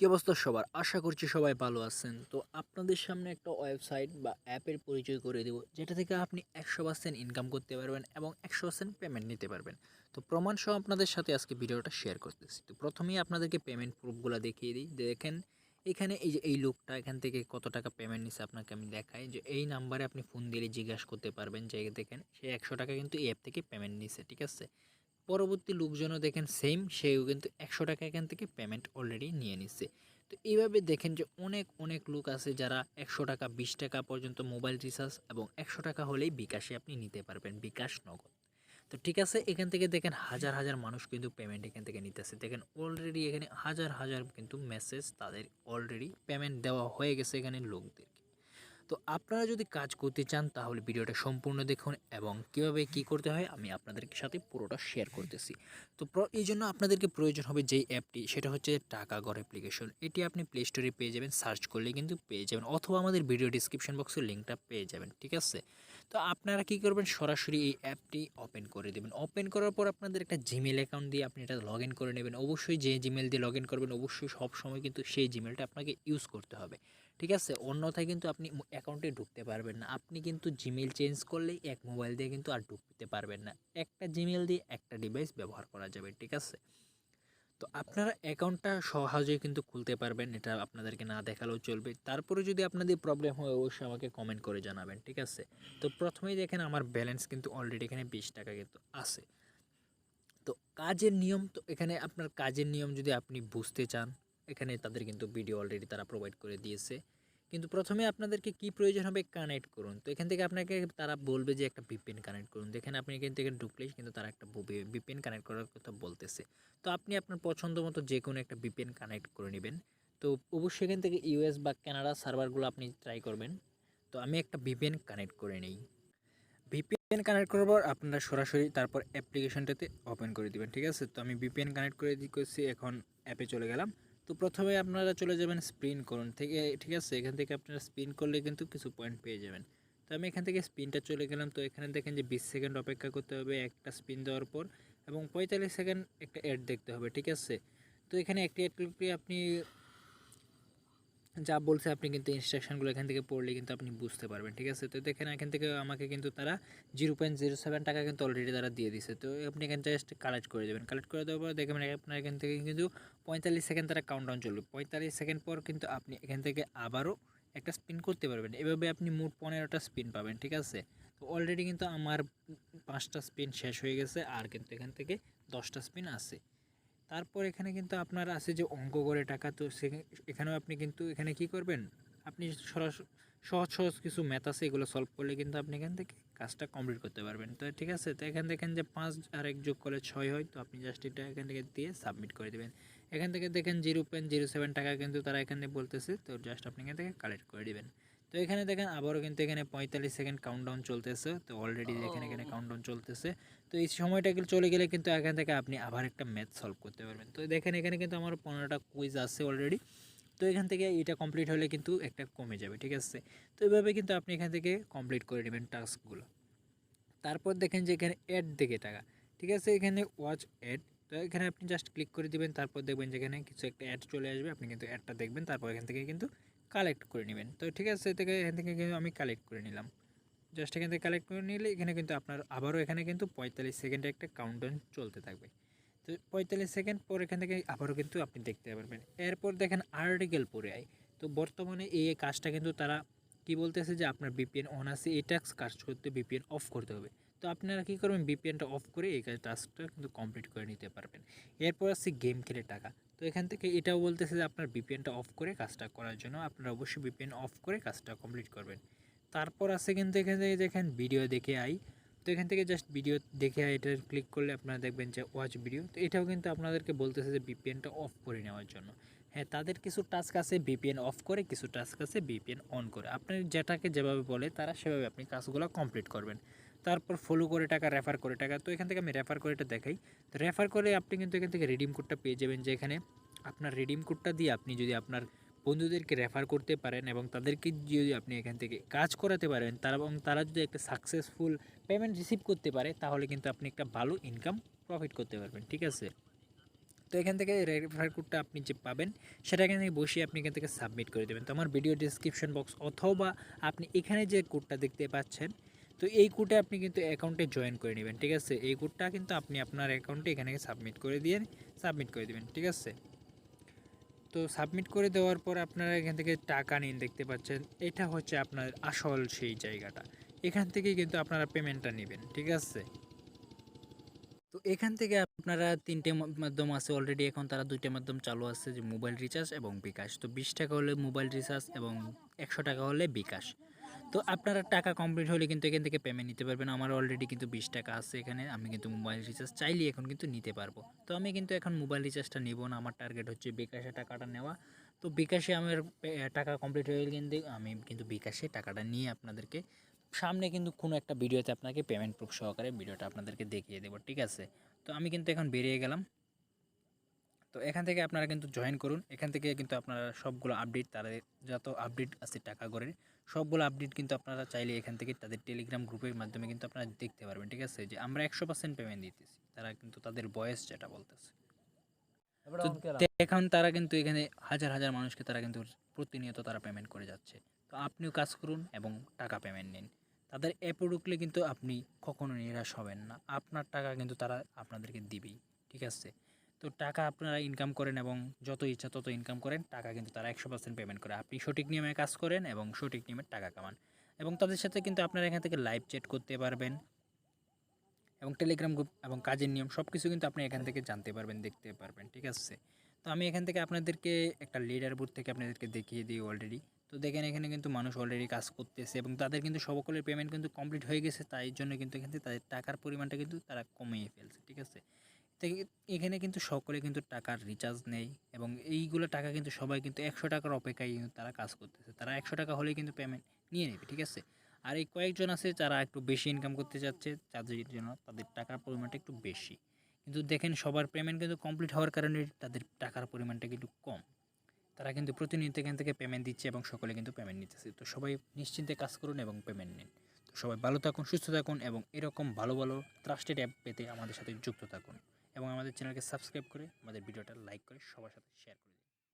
কি অবস্থা সবার? আশা করছি সবাই ভালো আছেন। তো আপনাদের সামনে একটা ওয়েবসাইট বা অ্যাপের পরিচয় করে দেব, যেটা থেকে আপনি একশো পার্সেন্ট ইনকাম করতে পারবেন এবং একশো পার্সেন্ট পেমেন্ট নিতে পারবেন। তো প্রমাণ সহ আপনাদের সাথে আজকে ভিডিওটা শেয়ার করতেছি। তো প্রথমেই আপনাদেরকে পেমেন্ট প্রুফগুলো দেখিয়ে দিই। দেখেন, এখানে এই যে এই লোকটা, এখান থেকে কত টাকা পেমেন্ট নিছে আপনাকে আমি দেখাই। যে এই নাম্বারে আপনি ফোন দিলে জিজ্ঞাসা করতে পারবেন। যে দেখেন, সে একশো টাকা কিন্তু এই অ্যাপ থেকে পেমেন্ট নিছে, ঠিক আছে? পরবর্তী লোকজনও দেখেন সেম সেও কিন্তু একশো টাকা এখান থেকে পেমেন্ট অলরেডি নিয়ে নিচ্ছে। তো এইভাবে দেখেন যে অনেক অনেক লোক আছে যারা একশো টাকা, বিশ টাকা পর্যন্ত মোবাইল রিচার্জ এবং একশো টাকা হলেই বিকাশে আপনি নিতে পারবেন, বিকাশ নগদ। তো ঠিক আছে, এখান থেকে দেখেন হাজার হাজার মানুষ কিন্তু পেমেন্ট এখান থেকে নিতেছে। দেখেন অলরেডি এখানে হাজার হাজার কিন্তু মেসেজ তাদের অলরেডি পেমেন্ট দেওয়া হয়ে গেছে এখানে লোকদেরকে তো আপনারা যদি কাজ করতে চান, তাহলে ভিডিওটা সম্পূর্ণ দেখুন এবং কীভাবে কি করতে হয় আমি আপনাদেরকে সাথে পুরোটা শেয়ার করতেছি। তো এই জন্য আপনাদেরকে প্রয়োজন হবে যেই অ্যাপটি সেটা হচ্ছে টাকা গড় অ্যাপ্লিকেশন এটি আপনি প্লে স্টোরে পেয়ে যাবেন সার্চ করলে কিন্তু পেয়ে যাবেন অথবা আমাদের ভিডিও ডিসক্রিপশন বক্সের লিঙ্কটা পেয়ে যাবেন, ঠিক আছে? তো আপনারা কি করবেন, সরাসরি এই অ্যাপটি ওপেন করে দেবেন। ওপেন করার পর আপনাদের একটা জিমেল অ্যাকাউন্ট দিয়ে আপনি এটা লগ করে নেবেন। অবশ্যই যে জিমেল দিয়ে লগ করবেন, অবশ্যই সব সময় কিন্তু সেই জিমেলটা আপনাকে ইউজ করতে হবে। ঠিক আছে? অন্যথায় কিন্তু আপনি অ্যাকাউন্টে ঢুকতে পারবেন না। আপনি কিন্তু জিমেল চেঞ্জ করলেই এক মোবাইল দিয়ে কিন্তু আর ঢুকতে পারবেন না। একটা জিমেল দিয়ে একটা ডিভাইস ব্যবহার করা যাবে, ঠিক আছে? তো আপনারা অ্যাকাউন্টটা সহজেই কিন্তু খুলতে পারবেন, এটা আপনাদেরকে না দেখালেও চলবে। তারপরে যদি আপনাদের প্রবলেম হয়, অবশ্যই আমাকে কমেন্ট করে জানাবেন, ঠিক আছে? তো প্রথমেই দেখেন আমার ব্যালেন্স কিন্তু অলরেডি এখানে বিশ টাকা কিন্তু আছে। তো কাজের নিয়ম, তো এখানে আপনার কাজের নিয়ম যদি আপনি বুঝতে চান এখানে তাদের কিন্তু ভিডিও অলরেডি তারা প্রোভাইড করে দিয়েছে। কিন্তু প্রথমে আপনাদেরকে কি প্রয়োজন হবে কানেক্ট করুন। তো এখান থেকে আপনাকে তারা বলবে যে একটা ভিপিএন কানেক্ট করুন। দেখেন আপনি এখান থেকে ঢুকলেই কিন্তু তারা একটা ভিপিএন কানেক্ট করার কথা বলতেছে। তো আপনি আপনার পছন্দ মতো যে কোনো একটা ভিপিএন কানেক্ট করে নেবেন। তো অবশ্যই এখান থেকে ইউএস বা কানাডা সার্ভারগুলো আপনি ট্রাই করবেন। তো আমি একটা ভিপিএন কানেক্ট করে নিই। ভিপিএন কানেক্ট করার পর আপনারা সরাসরি তারপর অ্যাপ্লিকেশনটাতে ওপেন করে দিবেন, ঠিক আছে? তো আমি ভিপিএন কানেক্ট করে করছি এখন অ্যাপে চলে গেলাম। তো প্রথমে আপনারা চলে যাবেন স্পিন করুন। থেকে ঠিক আছে? এখান থেকে আপনারা স্পিন করলে কিন্তু কিছু পয়েন্ট পেয়ে যাবেন। তো আমি এখান থেকে স্পিনটা চলে গেলাম। তো এখানে দেখেন যে বিশ সেকেন্ড অপেক্ষা করতে হবে একটা স্পিন দেওয়ার পর এবং পঁয়তাল্লিশ সেকেন্ড একটা অ্যাড দেখতে হবে। ঠিক আছে? তো এখানে একটি অ্যাড ক্লিক করে আপনি যা বলছে আপনি কিন্তু ইনস্ট্রাকশনগুলো এখান থেকে পড়লে কিন্তু আপনি বুঝতে পারবেন, ঠিক আছে? তো দেখেন এখান থেকে আমাকে কিন্তু তারা জিরো পয়েন্ট জিরো সেভেন টাকা কিন্তু অলরেডি তারা দিয়ে দিছে। তো আপনি এখান জাস্ট কালেক্ট করে দেবেন। কালেক্ট করে দেওয়ার পর দেখবেন আপনার এখান থেকে কিন্তু পঁয়তাল্লিশ সেকেন্ড তারা কাউন্টডাউন চলবে পঁয়তাল্লিশ সেকেন্ড পর কিন্তু আপনি এখান থেকে আবারও একটা স্পিন করতে পারবেন। এভাবে আপনি মোট পনেরোটা স্পিন পাবেন, ঠিক আছে? তো অলরেডি কিন্তু আমার পাঁচটা স্পিন শেষ হয়ে গেছে, আর কিন্তু এখান থেকে দশটা স্পিন আছে। তারপর এখানে কিন্তু আপনার আছে যে অঙ্ক করে টাকা, তো এখানেও আপনি কিন্তু এখানে কি করবেন? আপনি সরাসরি সহজ সহজ কিছু ম্যাথ আছে, এগুলো সলভ করলে কিন্তু আপনি এখান থেকে কাজটা কমপ্লিট করতে পারবেন। তো ঠিক আছে, তো এখান দেখেন যে পাঁচ আর এক যোগ করলে ছয় হয়, তো আপনি জাস্ট এটা এখান থেকে দিয়ে সাবমিট করে দেবেন। এখান থেকে দেখেন জিরো পয়েন্ট জিরো সেভেন টাকা কিন্তু তারা এখানে বলতেছে, তো জাস্ট আপনি এখান থেকে কালেক্ট করে দিবেন। তো এখানে দেখেন আবারও কিন্তু এখানে পঁয়তাল্লিশ সেকেন্ড কাউন্টডাউন চলতেছে। তো অলরেডি এখানে এখানে কাউন্টডাউন চলতেছে। তো এই সময়টা চলে গেলে কিন্তু এখান থেকে আপনি আবার একটা ম্যাথ সলভ করতে পারবেন। তো দেখেন এখানে কিন্তু আমার পনেরোটা কুইজ আছে অলরেডি তো এখান থেকে এটা কমপ্লিট হলে কিন্তু একটা কমে যাবে ঠিক আছে? তো এইভাবে কিন্তু আপনি এখান থেকে কমপ্লিট করে নেবেন টাস্কগুলো তারপর দেখেন যে এখানে অ্যাড দেখে টাকা ঠিক আছে? এখানে ওয়াচ অ্যাড তো এখানে আপনি জাস্ট ক্লিক করে দিবেন তারপর দেখবেন যেখানে কিছু একটা অ্যাড চলে আসবে। আপনি কিন্তু অ্যাডটা দেখবেন তারপর এখান থেকে কিন্তু কালেক্ট করে নেবেন। তো ঠিক আছে থেকে, এখান থেকে কিন্তু আমি কালেক্ট করে নিলাম। জাস্ট এখান থেকে কালেক্ট করে নিলে এখানে কিন্তু আপনার আবারও এখানে কিন্তু পঁয়তাল্লিশ সেকেন্ডে একটা কাউন্টডাউন চলতে থাকবে। তো পঁয়তাল্লিশ সেকেন্ড পর এখান থেকে আবারও কিন্তু আপনি দেখতে পারবেন। এরপর দেখেন আর্টিকেল পরে আয়। তো বর্তমানে এই কাজটা কিন্তু তারা কি বলতেছে যে আপনার বিপিএন অন আছে, এই টাস্ক কাজ করতে বিপিএন অফ করতে হবে। তো আপনারা কী করবেন বিপিএনটা অফ করে এই কাজ টাস্কটা কিন্তু কমপ্লিট করে নিতে পারবেন। এরপর আছে গেম খেলে টাকা। তো এখান থেকে এটাও বলতেছে যে আপনার বিপিএনটা অফ করে কাজটা করার জন্য আপনারা অবশ্যই বিপিএন অফ করে কাজটা কমপ্লিট করবেন। তারপর আছে কিন্তু এখান থেকে দেখেন ভিডিও দেখে আই। তো এখান থেকে জাস্ট ভিডিও দেখে এটা ক্লিক করলে আপনারা দেখবেন যে ওয়াচ ভিডিও তো এটাও কিন্তু আপনাদেরকে বলতেছে যে বিপিএনটা অফ করে নেওয়ার জন্য। হ্যাঁ তাদের কিছু টাস্ক আছে বিপিএন অফ করে, কিছু টাস্ক আছে বিপিএন অন করে। আপনি যেটাকে যেভাবে বলে, তারা সেভাবে আপনি কাজগুলো কমপ্লিট করবেন। তারপর ফলো করে টাকা রেফার করে টাকা। তো এখান থেকে আমি রেফার করে এটা দেখাই। তো রেফার করে আপনি কিন্তু এখান থেকে রিডিম কোডটা পেয়ে যাবেন যে এখানে আপনার রিডিম কোডটা দিয়ে আপনি যদি আপনার বন্ধুদেরকে রেফার করতে পারেন এবং তাদেরকে যদি আপনি এখান থেকে কাজ করাতে পারেন, তারা এবং তারা যদি একটা সাকসেসফুল পেমেন্ট রিসিভ করতে পারে, তাহলে কিন্তু আপনি একটা ভালো ইনকাম প্রফিট করতে পারবেন, ঠিক আছে? তো এখান থেকে রেফার কোডটা আপনি যে পাবেন, সেটা এখানে বসিয়ে আপনি এখান থেকে সাবমিট করে দেবেন। তো আমার ভিডিও ডিসক্রিপশন বক্স অথবা আপনি এখানে যে কোডটা দেখতে পাচ্ছেন তো এই কোডে আপনি কিন্তু অ্যাকাউন্টে জয়েন করে নেবেন, ঠিক আছে? এই কোডটা কিন্তু আপনি আপনার অ্যাকাউন্টে এখানে সাবমিট করে দিয়ে সাবমিট করে দেবেন, ঠিক আছে? তো সাবমিট করে দেওয়ার পর আপনারা এখান থেকে টাকা নিন, দেখতে পাচ্ছেন? এটা হচ্ছে আপনার আসল সেই জায়গাটা। এখান থেকেই কিন্তু আপনারা পেমেন্টটা নেবেন, ঠিক আছে? তো এখান থেকে আপনারা তিনটে মাধ্যম আছে অলরেডি এখন, তারা দুইটা মাধ্যম চালু আছে, যে মোবাইল রিচার্জ এবং বিকাশ। তো বিশ টাকা হলে মোবাইল রিচার্জ এবং একশো টাকা হলে বিকাশ। তো আপনারা টাকা কমপ্লিট হলে কিন্তু এখান থেকে পেমেন্ট নিতে পারবেন। আমার অলরেডি কিন্তু বিশ টাকা আছে এখানে, আমি কিন্তু মোবাইল রিচার্জ চাইলে এখন কিন্তু নিতে পারব। তো আমি কিন্তু এখন মোবাইল রিচার্জটা নিব না, আমার টার্গেট হচ্ছে বিকাশে টাকাটা নেওয়া। তো বিকাশে আমার টাকা কমপ্লিট হয়ে গেলে কিন্তু আমি কিন্তু বিকাশে টাকাটা নিয়ে আপনাদেরকে সামনে কিন্তু কোনো একটা ভিডিওতে আপনাকে পেমেন্ট প্রুফ সহকারে ভিডিওটা আপনাদেরকে দেখিয়ে দেবো, ঠিক আছে? তো আমি কিন্তু এখন বেরিয়ে গেলাম। তো এখান থেকে আপনারা কিন্তু জয়েন করুন। এখান থেকে কিন্তু আপনারা সবগুলো আপডেট তাদের যত আপডেট আছে টাকা করে সবগুলো আপডেট কিন্তু আপনারা চাইলে এখান থেকে তাদের টেলিগ্রাম গ্রুপের মাধ্যমে কিন্তু আপনারা দেখতে পারবেন ঠিক আছে? যে আমরা একশো পার্সেন্ট পেমেন্ট দিতেছি তারা কিন্তু তাদের বয়স যেটা বলতেছে। তো এখন তারা কিন্তু এখানে হাজার হাজার মানুষকে তারা কিন্তু প্রতিনিয়ত তারা পেমেন্ট করে যাচ্ছে। তো আপনিও কাজ করুন এবং টাকা পেমেন্ট নিন। তাদের অ্যাপে ঢুকলে কিন্তু আপনি কখনো নিরাশ হবেন না। আপনার টাকা কিন্তু তারা আপনাদেরকে দিবেই ঠিক আছে? তো টাকা আপনারা ইনকাম করেন এবং যত ইচ্ছা তত ইনকাম করেন, টাকা কিন্তু তারা একশো পার্সেন্ট পেমেন্ট করে। আপনি সঠিক নিয়মে কাজ করেন এবং সঠিক নিয়মে টাকা কামান। এবং তাদের সাথে কিন্তু আপনারা এখান থেকে লাইভ চ্যাট করতে পারবেন এবং টেলিগ্রাম গ্রুপ এবং কাজের নিয়ম সব কিছু কিন্তু আপনি এখান থেকে জানতে পারবেন, দেখতে পারবেন, ঠিক আছে? তো আমি এখান থেকে আপনাদেরকে একটা লিডার বোর্ড থেকে আপনাদেরকে দেখিয়ে দিই অলরেডি তো দেখেন এখানে কিন্তু মানুষ অলরেডি কাজ করতেছে এবং তাদের কিন্তু সকলের পেমেন্ট কিন্তু কমপ্লিট হয়ে গেছে, তাই জন্য কিন্তু এখান থেকে তাদের টাকার পরিমাণটা কিন্তু তারা কমিয়ে ফেলছে, ঠিক আছে? তো এখানে কিন্তু সকলে কিন্তু টাকার রিচার্জ নেই এবং এইগুলো টাকা কিন্তু সবাই কিন্তু একশো টাকার অপেক্ষায় কিন্তু তারা কাজ করতেছে। তারা একশো টাকা হলেই কিন্তু পেমেন্ট নিয়ে নেবে, ঠিক আছে? আর এই কয়েকজন আছে যারা একটু বেশি ইনকাম করতে যাচ্ছে তাদের জন্য তাদের টাকার পরিমাণটা একটু বেশি। কিন্তু দেখেন সবার পেমেন্ট কিন্তু কমপ্লিট হওয়ার কারণে তাদের টাকার পরিমাণটা কিন্তু কম। তারা কিন্তু প্রতিনিয়ত এখান থেকে পেমেন্ট দিচ্ছে এবং সকলে কিন্তু পেমেন্ট নিতেছে। তো সবাই নিশ্চিন্তে কাজ করুন এবং পেমেন্ট নিন। তো সবাই ভালো থাকুন, সুস্থ থাকুন এবং এরকম ভালো ভালো ট্রাস্টেড অ্যাপ পেতে আমাদের সাথে যুক্ত থাকুন। এবং আমাদের চ্যানেলকে সাবস্ক্রাইব করে আমাদের ভিডিওটা লাইক করে সবার সাথে শেয়ার করুন